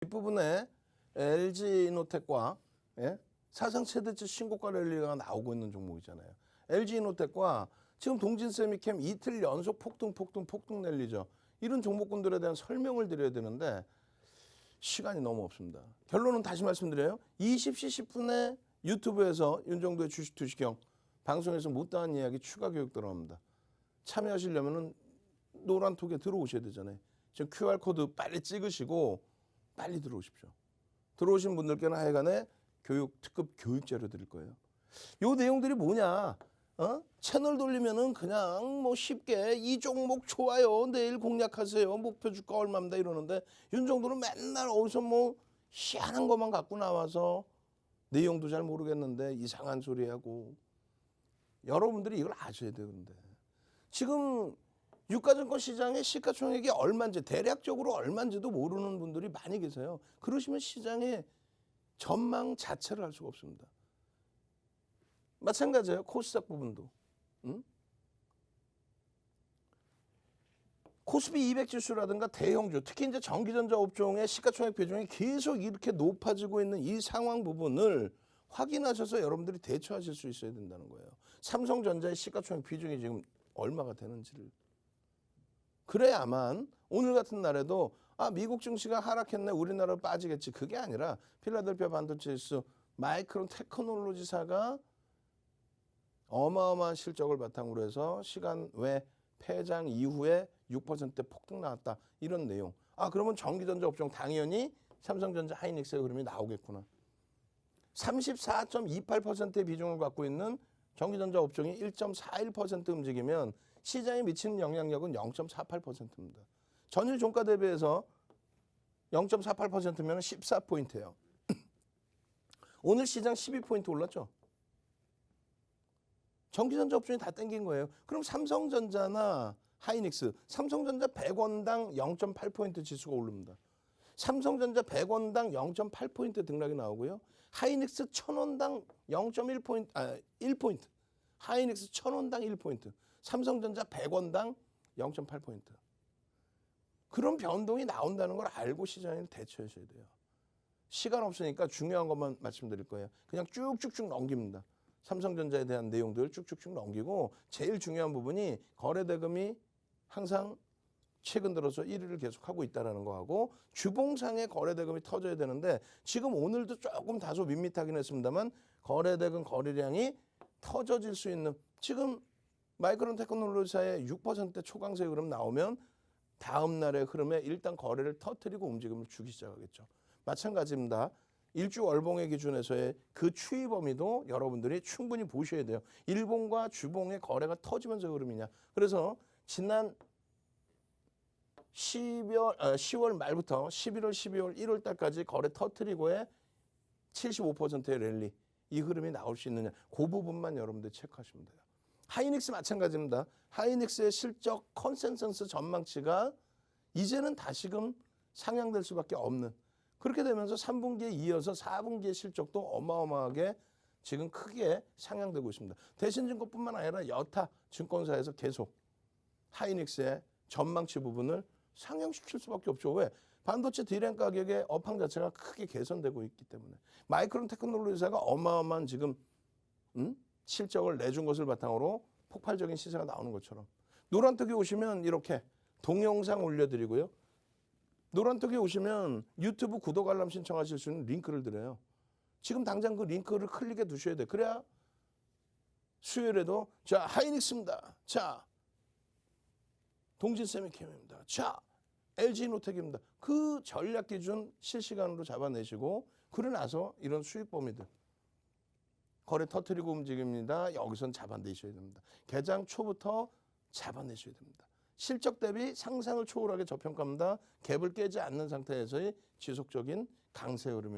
뒷부분에 LG이노텍과 예? 사상 최대치 신고가 랠리가 나오고 있는 종목이잖아요. LG이노텍과 지금 동진세미캠 이틀 연속 폭등 폭등 폭등 랠리죠. 이런 종목군들에 대한 설명을 드려야 되는데 시간이 너무 없습니다. 결론은 다시 말씀드려요. 20시 10분에 유튜브에서 윤정도의 주식 투시경 방송에서 못다한 이야기 추가 교육 들어갑니다. 참여하시려면 은 노란 톡에 들어오셔야 되잖아요. 지금 QR 코드 빨리 찍으시고 빨리 들어오십시오. 들어오신 분들께는 하여간에 교육 특급 교육 자료 드릴 거예요. 요 내용들이 뭐냐? 어? 채널 돌리면은 그냥 뭐 쉽게 이 종목 좋아요. 내일 공략하세요. 목표 주가 얼마입니다 이러는데 윤정도는 맨날 어디서 뭐 희한한 것만 갖고 나와서 내용도 잘 모르겠는데 이상한 소리 하고 여러분들이 이걸 아셔야. 근데 지금 유가증권 시장의 시가총액이 얼마인지 대략적으로 얼마인지도 모르는 분들이 많이 계세요. 그러시면 시장의 전망 자체를 할 수가 없습니다. 마찬가지예요. 코스닥 부분도. 응? 코스피 200 지수라든가 대형주, 특히 이제 전기전자 업종의 시가총액 비중이 계속 이렇게 높아지고 있는 이 상황 부분을 확인하셔서 여러분들이 대처하실 수 있어야 된다는 거예요. 삼성전자의 시가총액 비중이 지금 얼마가 되는지를 그래야만 오늘 같은 날에도 아 미국 증시가 하락했네 우리나라 빠지겠지. 그게 아니라 필라델피아 반도체 지수 마이크론 테크놀로지사가 어마어마한 실적을 바탕으로 해서 시간 외 폐장 이후에 6% 폭등 나왔다. 이런 내용. 아 그러면 전기전자 업종 당연히 삼성전자 하이닉스의 흐름이 나오겠구나. 34.28%의 비중을 갖고 있는 전기전자 업종이 1.41% 움직이면 시장에 미치는 영향력은 0.48%입니다. 전일 종가 대비해서 0.48%면 14포인트예요. 오늘 시장 12포인트 올랐죠? 전기전자 업종이 다 땡긴 거예요. 그럼 삼성전자나 하이닉스, 삼성전자 100원당 0.8포인트 지수가 오릅니다. 삼성전자 100원당 0.8포인트 등락이 나오고요. 하이닉스 1000원당 0.1포인트, 아, 1포인트. 하이닉스 1000원당 1포인트. 삼성전자 100원당 0.8포인트. 그런 변동이 나온다는 걸 알고 시장에 대처하셔야 돼요. 시간 없으니까 중요한 것만 말씀드릴 거예요. 그냥 쭉쭉쭉 넘깁니다. 삼성전자에 대한 내용들 쭉쭉쭉 넘기고 제일 중요한 부분이 거래대금이 항상 최근 들어서 1위를 계속하고 있다는 거하고 주봉상의 거래대금이 터져야 되는데 지금 오늘도 조금 다소 밋밋하긴 했습니다만 거래대금 거래량이 터져질 수 있는 지금 마이크론 테크놀로지사의 6% 초강세 흐름 나오면 다음 날의 흐름에 일단 거래를 터트리고 움직임을 주기 시작하겠죠. 마찬가지입니다. 일주 월봉의 기준에서의 그 추이 범위도 여러분들이 충분히 보셔야 돼요. 일봉과 주봉의 거래가 터지면서 흐름이냐. 그래서 지난 12월, 아, 10월 말부터 11월, 12월, 1월 달까지 거래 터트리고의 75%의 랠리 이 흐름이 나올 수 있느냐 그 부분만 여러분들 체크하시면 돼요. 하이닉스 마찬가지입니다. 하이닉스의 실적 컨센서스 전망치가 이제는 다시금 상향될 수밖에 없는 그렇게 되면서 3분기에 이어서 4분기의 실적도 어마어마하게 지금 크게 상향되고 있습니다. 대신증권뿐만 아니라 여타 증권사에서 계속 하이닉스의 전망치 부분을 상향시킬 수밖에 없죠. 왜? 반도체 디램 가격의 업황 자체가 크게 개선되고 있기 때문에 마이크론 테크놀로지사가 어마어마한 지금 음? 실적을 내준 것을 바탕으로 폭발적인 시세가 나오는 것처럼 노란톡에 오시면 이렇게 동영상 올려드리고요. 노란톡에 오시면 유튜브 구독 알람 신청하실 수 있는 링크를 드려요. 지금 당장 그 링크를 클릭해 두셔야 돼. 그래야 수요일에도 자 하이닉스입니다. 자 동진세미캠입니다. 자 LG노텍입니다. 그 전략 기준 실시간으로 잡아내시고 그러고 나서 이런 수익 범위들 거래 터트리고 움직입니다. 여기선 잡아내셔야 됩니다. 개장 초부터 잡아내셔야 됩니다. 실적 대비 상상을 초월하게 저평가입니다. 갭을 깨지 않는 상태에서의 지속적인 강세 흐름입니다.